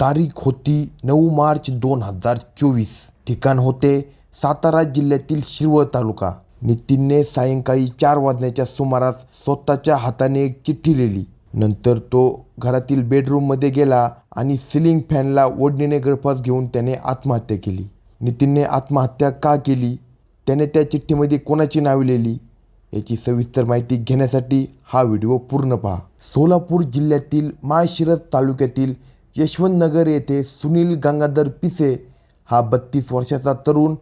तारीख होती नऊ मार्च दोन हजार चोवीस. ठिकाण होते सातारा जिल्ह्यातील शिरवळ तालुका. नितीनने सायंकाळी चार वाजण्याच्या सुमारास स्वतःच्या हाताने एक चिठ्ठी लिहिली. नंतर तो घरातील बेडरूममध्ये गेला आणि सिलिंग फॅनला ओढणीने गळफास घेऊन त्याने आत्महत्या केली. नितीनने आत्महत्या का केली? त्याने त्या चिठ्ठीमध्ये कोणाची नावे लिहिली? याची सविस्तर माहिती घेण्यासाठी हा व्हिडिओ पूर्ण पहा. सोलापूर जिल्ह्यातील माळशिरस तालुक्यातील यशवंतनगर येथे सुनील गंगाधर पिसे हा बत्तीस वर्षाचा तरुण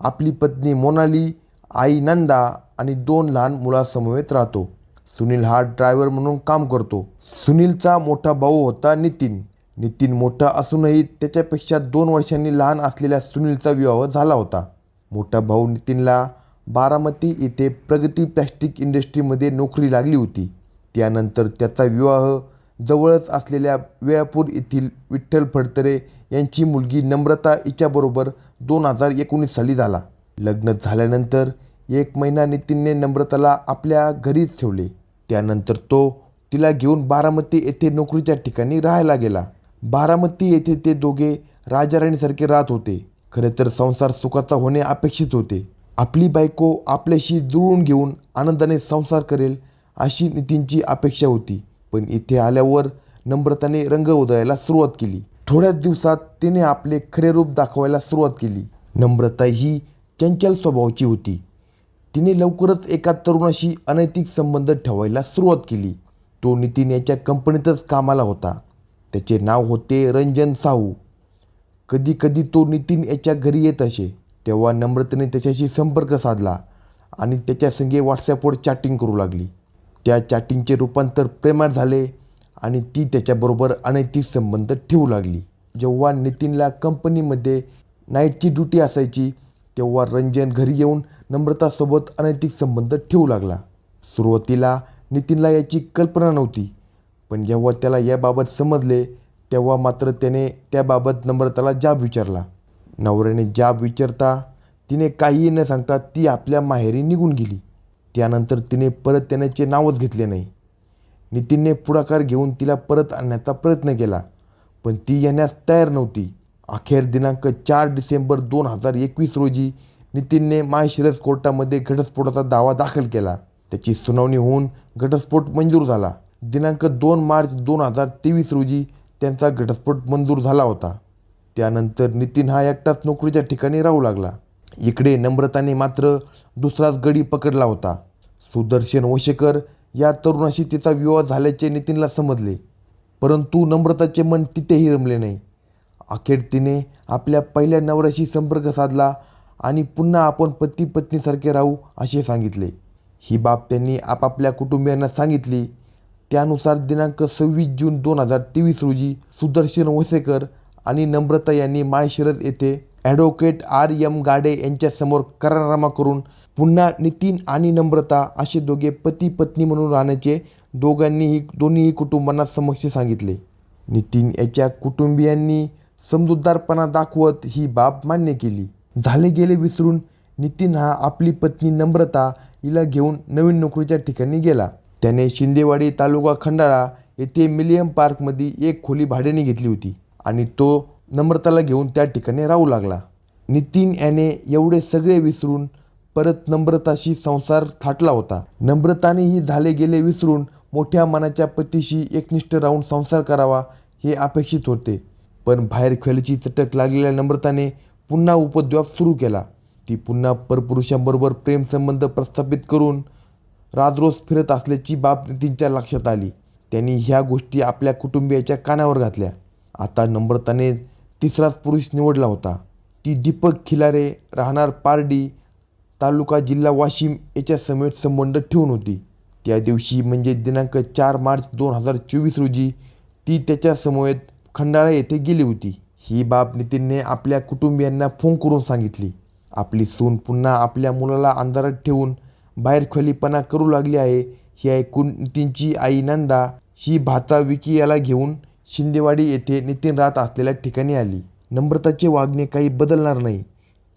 आपली पत्नी मोनाली आई नंदा आणि दोन लहान मुलासमवेत राहतो. सुनील हा ड्रायव्हर म्हणून काम करतो. सुनीलचा मोठा भाऊ होता नितीन. नितीन मोठा असूनही त्याच्यापेक्षा दोन वर्षांनी लहान असलेल्या सुनीलचा विवाह झाला होता. मोठा भाऊ नितीनला बारामती येथे प्रगती प्लॅस्टिक इंडस्ट्रीमध्ये नोकरी लागली होती. त्यानंतर त्याचा विवाह जवळच असलेल्या वेळापूर येथील विठ्ठल फडतरे यांची मुलगी नम्रता हिच्याबरोबर दोन हजार एकोणीस साली झाला. लग्न झाल्यानंतर एक महिना नितीनने नम्रताला आपल्या घरीच ठेवले. त्यानंतर तो तिला घेऊन बारामती येथे नोकरीच्या ठिकाणी राहायला गेला. बारामती येथे ते दोघे राजाराणीसारखे राहत होते. खरे तर संसार सुखाचा होणे अपेक्षित होते. आपली बायको आपल्याशी जुळवून घेऊन आनंदाने संसार करेल अशी नितीनची अपेक्षा होती. पण इथे आल्यावर नम्रताने रंग उधळायला सुरुवात केली. थोड्याच दिवसात तिने आपले खरे रूप दाखवायला सुरुवात केली. नम्रता ही चंचल स्वभावाची होती. तिने लवकरच एका तरुणाशी अनैतिक संबंध ठेवायला सुरुवात केली. तो नितीन याच्या कंपनीतच कामाला होता. त्याचे नाव होते रंजन साहू. कधी कधी तो नितीन याच्या घरी येत असे. तेव्हा नम्रतेने त्याच्याशी संपर्क साधला आणि त्याच्या संगे व्हॉट्सॲपवर चॅटिंग करू लागली. त्या चॅटिंगचे रूपांतर प्रेमात झाले आणि ती त्याच्याबरोबर अनैतिक संबंध ठेवू लागली. जेव्हा नितीनला कंपनीमध्ये नाईटची ड्युटी असायची तेव्हा रंजन घरी येऊन नम्रतासोबत अनैतिक संबंध ठेवू लागला. सुरुवातीला नितीनला याची कल्पना नव्हती पण जेव्हा त्याला याबाबत समजले तेव्हा मात्र त्याने त्याबाबत नम्रताला जाब विचारला. नवऱ्याने जाब विचारता तिने काहीही न सांगता ती आपल्या माहेरी निघून गेली. त्यानंतर तिने परत येण्याचे नावच घेतले नाही. नितीनने पुढाकार घेऊन तिला परत आणण्याचा प्रयत्न केला पण ती येण्यास तयार नव्हती. अखेर दिनांक चार डिसेंबर दोन हजार एकवीस रोजी नितीनने माहेशिरस कोर्टामध्ये घटस्फोटाचा दावा दाखल केला. त्याची सुनावणी होऊन घटस्फोट मंजूर झाला. दिनांक दोन मार्च दोन हजार तेवीस रोजी त्यांचा घटस्फोट मंजूर झाला होता. त्यानंतर नितीन हा एकटाच नोकरीच्या ठिकाणी राहू लागला. इकडे नम्रताने मात्र दुसराच गडी पकडला होता. सुदर्शन वशेकर या तरुणाशी तिचा विवाह झाल्याचे नितीनला समजले. परंतु नम्रताचे मन तिथेही रमले नाही. अखेर तिने आपल्या पहिल्या नवऱ्याशी संपर्क साधला आणि पुन्हा आपण पती पत्नीसारखे राहू असे सांगितले. ही बाब त्यांनी आपापल्या कुटुंबियांना सांगितली. त्यानुसार दिनांक सव्वीस जून दोन हजार तेवीस रोजी सुदर्शन वसेकर आणि नम्रता यांनी माळशिरस येथे ॲडव्होकेट आर यम गाडे यांच्यासमोर करारनामा करून पुन्हा नितीन आणि नम्रता असे दोघे पती पत्नी म्हणून राहण्याचे दोघांनीही दोन्हीही कुटुंबांना समक्ष सांगितले. नितीन याच्या कुटुंबियांनी समजूतदारपणा दाखवत ही बाब मान्य केली. झाले गेले विसरून नितीन हा आपली पत्नी नम्रता हिला घेऊन नवीन नोकरीच्या ठिकाणी गेला. त्याने शिंदेवाडी तालुका खंडाळा येथे मिलियम पार्कमध्ये एक खोली भाड्याने घेतली होती आणि तो नम्रताला घेऊन त्या ठिकाणी राहू लागला. नितीन याने एवढे सगळे विसरून परत नम्रताशी संसार थाटला होता. नम्रतानेही झाले गेले विसरून मोठ्या मनाच्या पतीशी एकनिष्ठ राहून संसार करावा हे अपेक्षित होते. पण बाहेर खेळीची चटक लागलेल्या नम्रताने पुन्हा उपद्व्याप सुरू केला. ती पुन्हा परपुरुषांबरोबर प्रेमसंबंध प्रस्थापित करून राजरोज फिरत असल्याची बाब नितीनच्या लक्षात आली. त्यांनी ह्या गोष्टी आपल्या कुटुंबियाच्या कानावर घातल्या. आता नम्रताने तिसराच पुरुष निवडला होता. ती दीपक खिलारे राहणार पारडी तालुका जिल्हा वाशिम याच्या समेत संबंध ठेवून होती. त्या दिवशी म्हणजे दिनांक चार मार्च दोन हजार चोवीस रोजी ती त्याच्या समवेत खंडाळा येथे गेली होती. ही बाब नितीनने आपल्या कुटुंबियांना फोन करून सांगितली. आपली सून पुन्हा आपल्या मुलाला अंधारात ठेवून बाहेर खोलीपणा करू लागली आहे हे ऐकून नितीनची आई नंदा ही भाचा विकी याला घेऊन शिंदेवाडी येथे नितीन राहत असलेल्या ठिकाणी आली. नम्रताचे वागणे काही बदलणार नाही.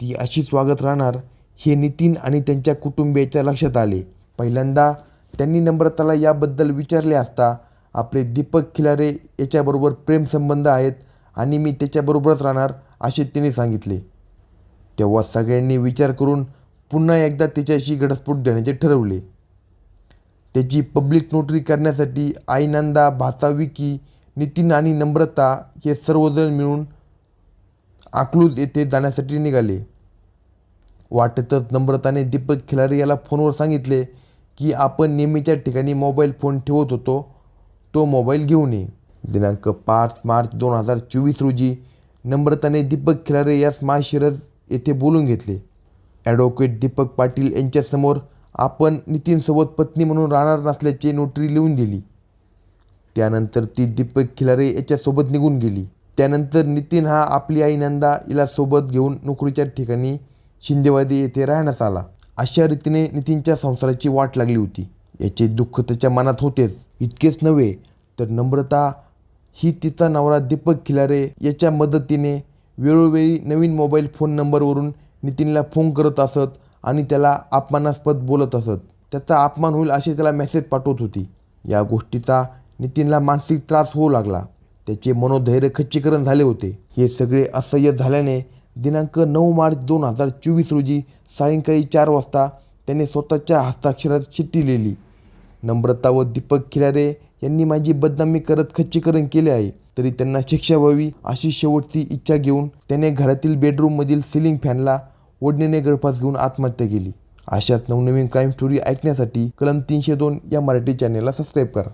ती अशीच वागत राहणार हे नितीन आणि त्यांच्या कुटुंबियाच्या लक्षात आले. पहिल्यांदा त्यांनी नम्रताला याबद्दल विचारले असता आपले दीपक खिलारे याच्याबरोबर प्रेमसंबंध आहेत आणि मी त्याच्याबरोबरच राहणार असे तिने सांगितले. तेव्हा सगळ्यांनी विचार करून पुन्हा एकदा त्याच्याशी घटस्फोट देण्याचे ठरवले. त्याची पब्लिक नोटरी करण्यासाठी आई नंदा भाचा विकी नितीन आणि नम्रता हे सर्वजण मिळून अकलूज येथे जाण्यासाठी निघाले. वाटेतच नम्रताने दीपक खिलारी याला फोनवर सांगितले की आपण नेहमीच्या ठिकाणी मोबाईल फोन ठेवत होतो. तो मोबाईल घेऊन ये. दिनांक पाच मार्च दोन हजार चोवीस रोजी नम्रताने दीपक खिलारे यास माशिरज येथे बोलून घेतले. ॲडव्होकेट दीपक पाटील यांच्यासमोर आपण नितीनसोबत पत्नी म्हणून राहणार नसल्याचे नोटरी लिहून दिली. त्यानंतर ती दीपक खिलारे याच्यासोबत निघून गेली. त्यानंतर नितीन हा आपली आई नंदा हिला सोबत घेऊन नोकरीच्या ठिकाणी शिंदेवादी येथे राहण्यास आला. अशा रीतीने नितीनच्या संसाराची वाट लागली होती. याचे दुःख त्याच्या मनात होतेच. इतकेच नव्हे तर नम्रता ही तिचा नवरा दीपक खिलारे याच्या मदतीने वेळोवेळी नवीन मोबाईल फोन नंबरवरून नितीनला फोन करत असत आणि त्याला अपमानास्पद बोलत असत. त्याचा अपमान होईल असे त्याला मेसेज पाठवत होती. या गोष्टीचा नितीनला मानसिक त्रास होऊ लागला. त्याचे मनोधैर्य खच्चीकरण झाले होते. हे सगळे असह्य झाल्याने दिनांक नऊ मार्च दोन हजार चोवीस रोजी सायंकाळी चार वाजता त्याने स्वतःच्या हस्ताक्षरात चिठ्ठी लिहिली. नम्रता व दीपक खिलारे यांनी माझी बदनामी करत खच्चीकरण केले आहे. तरी त्यांना शिक्षा व्हावी अशी शेवटची इच्छा घेऊन त्याने घरातील बेडरूममधील सिलिंग फॅनला ओढणीने गळफास घेऊन आत्महत्या केली. अशाच नवनवीन क्राईम स्टोरी ऐकण्यासाठी कलम तीनशे दोन या मराठी चॅनेलला सबस्क्राईब करा.